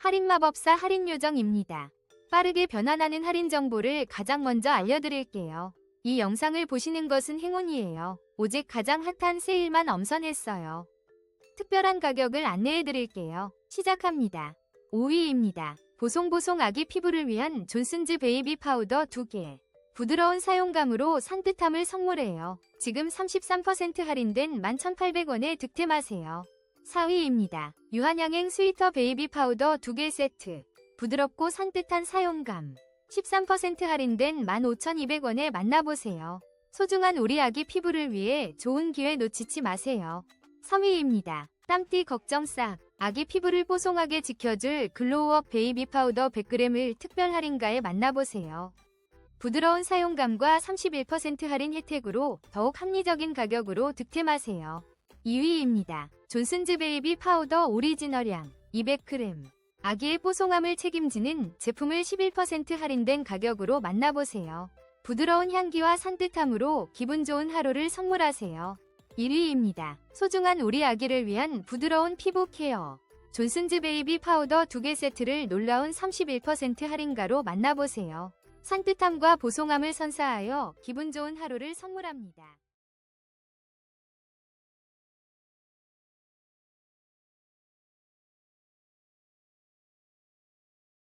할인 마법사 할인 요정입니다. 빠르게 변환하는 할인 정보를 가장 먼저 알려드릴게요. 이 영상을 보시는 것은 행운이에요. 오직 가장 핫한 세일만 엄선했어요. 특별한 가격을 안내해드릴게요. 시작합니다. 5위입니다. 보송보송 아기 피부를 위한 존슨즈 베이비 파우더 2개. 부드러운 사용감으로 산뜻함을 선물해요. 지금 33% 할인된 11,800원에 득템하세요. 4위입니다. 유한양행 스위터 베이비 파우더 2개 세트. 부드럽고 산뜻한 사용감. 13% 할인된 15,200원에 만나보세요. 소중한 우리 아기 피부를 위해 좋은 기회 놓치지 마세요. 3위입니다. 땀띠 걱정 싹. 아기 피부를 뽀송하게 지켜줄 글로우업 베이비 파우더 100g을 특별 할인가에 만나보세요. 부드러운 사용감과 31% 할인 혜택으로 더욱 합리적인 가격으로 득템하세요. 2위입니다. 존슨즈 베이비 파우더 오리지널량 200g. 아기의 뽀송함을 책임지는 제품을 11% 할인된 가격으로 만나보세요. 부드러운 향기와 산뜻함으로 기분 좋은 하루를 선물하세요. 1위입니다. 소중한 우리 아기를 위한 부드러운 피부 케어. 존슨즈 베이비 파우더 2개 세트를 놀라운 31% 할인가로 만나보세요. 산뜻함과 보송함을 선사하여 기분 좋은 하루를 선물합니다.